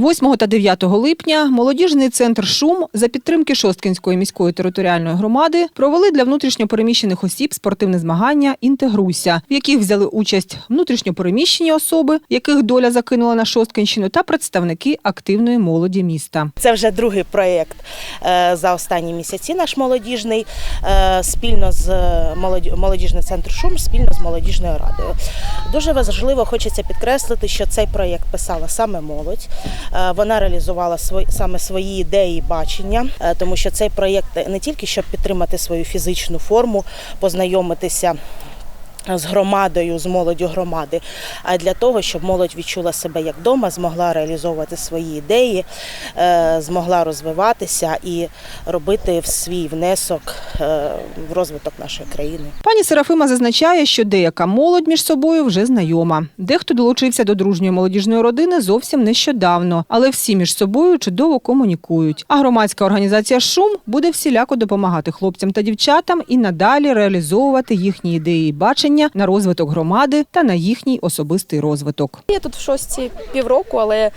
8 та 9 липня молодіжний центр Шум за підтримки Шосткинської міської територіальної громади провели для внутрішньопереміщених осіб спортивне змагання Інтегруйся, в яких взяли участь внутрішньопереміщені особи, яких доля закинула на Шосткинщину, та представники активної молоді міста. Це вже другий проєкт е, за останні місяці. Наш молодіжний е, спільно з молоді- молодіжним центром Шум, спільно з молодіжною радою. Дуже важливо хочеться підкреслити, що цей проєкт писала саме молодь. Е, Вона реалізувала свої саме свої ідеї бачення, е, тому що цей проєкт не тільки щоб підтримати свою фізичну форму, познайомитися. З громадою, з молоддю громади, а для того, щоб молодь відчула себе як вдома, змогла реалізовувати свої ідеї, е, змогла розвиватися і робити свій внесок е, в розвиток нашої країни. Пані Серафима зазначає, що деяка молодь між собою вже знайома. Дехто долучився до дружньої молодіжної родини зовсім нещодавно, але всі між собою чудово комунікують. А громадська організація Шум буде всіляко допомагати хлопцям та дівчатам і надалі реалізовувати їхні ідеї і бачення на розвиток громади та на їхній особистий розвиток. Я тут в шостій півроку, але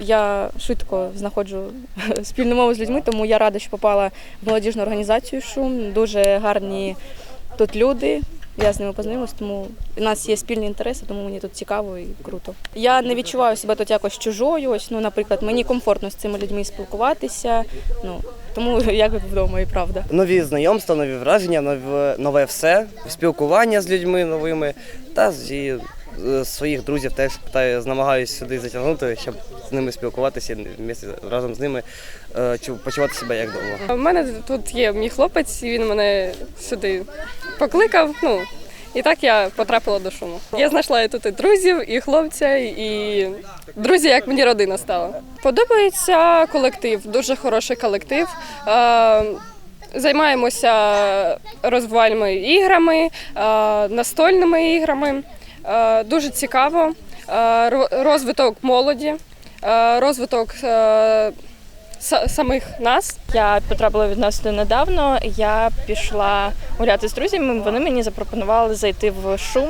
я швидко знаходжу спільну мову з людьми, тому я рада, що попала в молодіжну організацію Шум. Дуже гарні тут люди. Я з ними познайомилась, тому у нас є спільні інтереси, тому мені тут цікаво і круто. Я не відчуваю себе тут якось чужою. Ось, ну, наприклад, мені комфортно з цими людьми спілкуватися. Ну тому як вдома і правда. нові знайомства, нові враження, нове, нове все, спілкування з людьми новими та зі е, своїх друзів теж питаю, намагаюся сюди затягнути, щоб з ними спілкуватися і разом з ними е, чу- почувати себе як вдома. У мене тут є мій хлопець, і він мене сюди покликав. Ну і так я потрапила до шуму. Я знайшла і тут і друзів, і хлопця, і друзі, як мені родина стала. Подобається колектив, дуже хороший колектив. Е, Займаємося розвивальними іграми, е, настольними іграми. Е, Дуже цікаво. Розвиток молоді, розвиток самих нас. Я потрапила відносно недавно. Я пішла гуляти з друзями. Вони мені запропонували зайти в шум,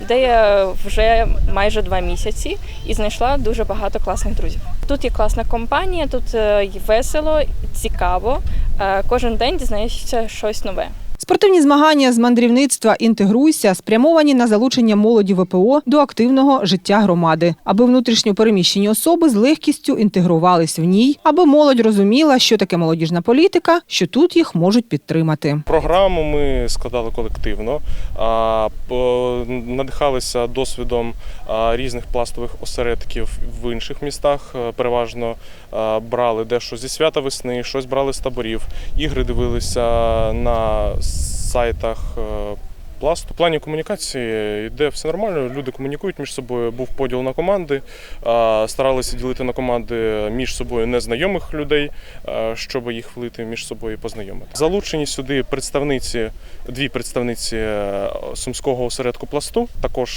де я вже майже два місяці і знайшла дуже багато класних друзів. Тут є класна компанія, тут е, весело, цікаво. Е, Кожен день дізнаєшся щось нове. Спортивні змагання з мандрівництва Інтегруйся спрямовані на залучення молоді ВПО до активного життя громади, аби внутрішньо переміщені особи з легкістю інтегрувались в ній, аби молодь розуміла, що таке молодіжна політика, що тут їх можуть підтримати. Програму ми складали колективно, надихалися досвідом різних пластових осередків в інших містах. Е, Переважно брали дещо зі свята весни, щось брали з таборів. Ігри дивилися на сайтах. Пласт Пласту. Плані комунікації йде все нормально. Люди комунікують між собою. Був поділ на команди. Старалися ділити на команди між собою незнайомих людей, щоб їх влити між собою і познайомити. Залучені сюди представниці, дві представниці е, сумського осередку пласту. Також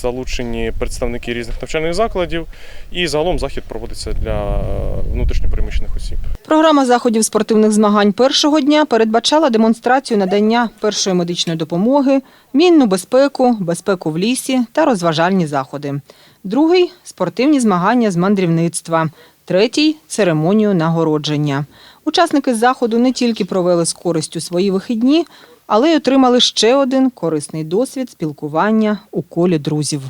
залучені представники різних навчальних закладів. І загалом захід проводиться для е, внутрішньопереміщених осіб. Програма заходів спортивних змагань першого дня передбачала демонстрацію надання першої медичної допомоги, мінну безпеку, безпеку в лісі та розважальні заходи. Другий спортивні змагання з мандрівництва. Третій церемонію нагородження. Учасники заходу не тільки провели з користю свої вихідні, але й отримали ще один корисний досвід спілкування у колі друзів.